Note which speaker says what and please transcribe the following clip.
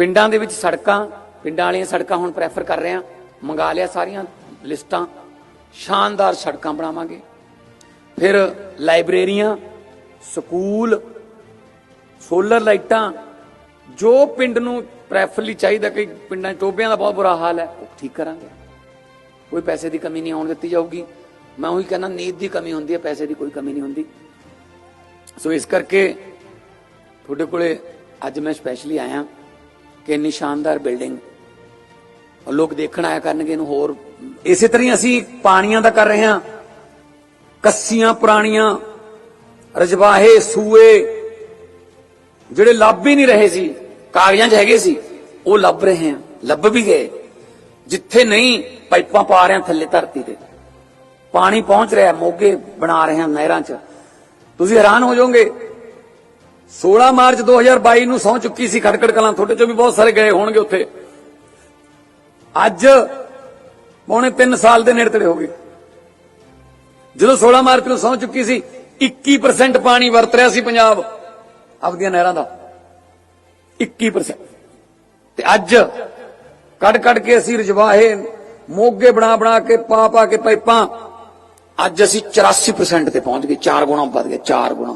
Speaker 1: ਪਿੰਡਾਂ ਦੇ ਵਿੱਚ ਸੜਕਾਂ, ਪਿੰਡਾਂ ਵਾਲੀਆਂ ਸੜਕਾਂ ਹੁਣ ਪ੍ਰੈਫਰ ਕਰ ਰਹੇ ਆ ਮੰਗਾ ਲਿਆ ਸਾਰੀਆਂ ਲਿਸਟਾਂ। ਸ਼ਾਨਦਾਰ ਸੜਕਾਂ ਬਣਾਵਾਂਗੇ। ਫਿਰ ਲਾਇਬ੍ਰੇਰੀਆਂ, ਸਕੂਲ ਸੋਲਰ ਲਾਈਟਾਂ, ਜੋ ਪਿੰਡ ਨੂੰ ਪ੍ਰੈਫਰਲੀ ਚਾਹੀਦਾ ਕਿ ਪਿੰਡਾਂ 'ਚ ਟੋਬਿਆਂ ਦਾ ਬਹੁਤ ਬੁਰਾ ਹਾਲ ਹੈ, ਉਹ ਠੀਕ ਕਰਾਂਗੇ। ਕੋਈ ਪੈਸੇ ਦੀ ਕਮੀ ਨਹੀਂ ਆਉਣ ਦਿੱਤੀ ਜਾਊਗੀ। ਮੈਂ ਉਹੀ ਕਹਿੰਦਾ ਨੀਤ ਦੀ ਕਮੀ ਹੁੰਦੀ ਹੈ, ਪੈਸੇ ਦੀ ਕੋਈ ਕਮੀ ਨਹੀਂ ਹੁੰਦੀ। ਸੋ ਇਸ ਕਰਕੇ ਤੁਹਾਡੇ ਕੋਲੇ ਅੱਜ ਮੈਂ ਸਪੈਸ਼ਲੀ ਆਇਆ। ਕਿ ਇੰਨੀ ਸ਼ਾਨਦਾਰ ਬਿਲਡਿੰਗ। ਔਰ ਲੋਕ ਦੇਖਣ ਆਇਆ ਕਰਨਗੇ ਇਹਨੂੰ ਹੋਰ। ਇਸੇ ਤਰ੍ਹਾਂ ਅਸੀਂ ਪਾਣੀਆਂ ਦਾ ਕਰ ਰਹੇ ਹਾਂ। ਕੱਸੀਆਂ ਪੁਰਾਣੀਆਂ, ਰਜਵਾਹੇ, ਸੂਏ, ਜਿਹੜੇ ਲੱਭ ਹੀ ਨਹੀਂ ਰਹੇ ਸੀ, ਕਾਗਜ਼ਾਂ 'ਚ ਹੈਗੇ ਸੀ, ਉਹ ਲੱਭ ਰਹੇ ਹਾਂ, ਲੱਭ ਵੀ ਗਏ। ਜਿੱਥੇ ਨਹੀਂ, ਪਾਈਪਾਂ ਪਾ ਰਹੇ ਆ ਥੱਲੇ ਧਰਤੀ ਤੇ। ਪਾਣੀ ਪਹੁੰਚ ਰਿਹਾ, ਮੋਗੇ ਬਣਾ ਰਹੇ ਆ ਨਹਿਰਾਂ 'ਚ। ਤੁਸੀਂ ਹੈਰਾਨ ਹੋ ਜਾਓਗੇ 16 ਮਾਰਚ 2022 ਨੂੰ ਸੌ ਚੁੱਕੀ ਸੀ ਖਟਕੜ ਕਲਾਂ, ਤੁਹਾਡੇ ਚੋਂ ਵੀ ਬਹੁਤ ਸਾਰੇ ਗਏ ਹੋਣਗੇ ਉੱਥੇ। ਅੱਜ ਪੌਣੇ 3 ਸਾਲ ਦੇ ਨੇੜੇ ਤੇੜੇ ਹੋ ਗਏ। ਜਦੋਂ 16 ਮਾਰਚ ਨੂੰ ਸੌ ਚੁੱਕੀ ਸੀ 21% ਪਾਣੀ ਵਰਤ ਰਿਹਾ ਸੀ ਪੰਜਾਬ, ਆਪਦੀਆਂ ਨਹਿਰਾਂ ਦਾ। 21% ਤੇ ਅੱਜ ਕੱਢ ਕੱਢ ਕੇ ਅਸੀਂ ਰਜਵਾਹੇ, ਮੋਗੇ ਬਣਾ ਬਣਾ ਕੇ, ਪਾ ਪਾ ਕੇ ਪਾਈਪਾਂ, ਅੱਜ ਅਸੀਂ 84% ਤੇ ਪਹੁੰਚ ਗਏ 4 ਗੁਣਾ ਵੱਧ ਗਏ 4 ਗੁਣਾ।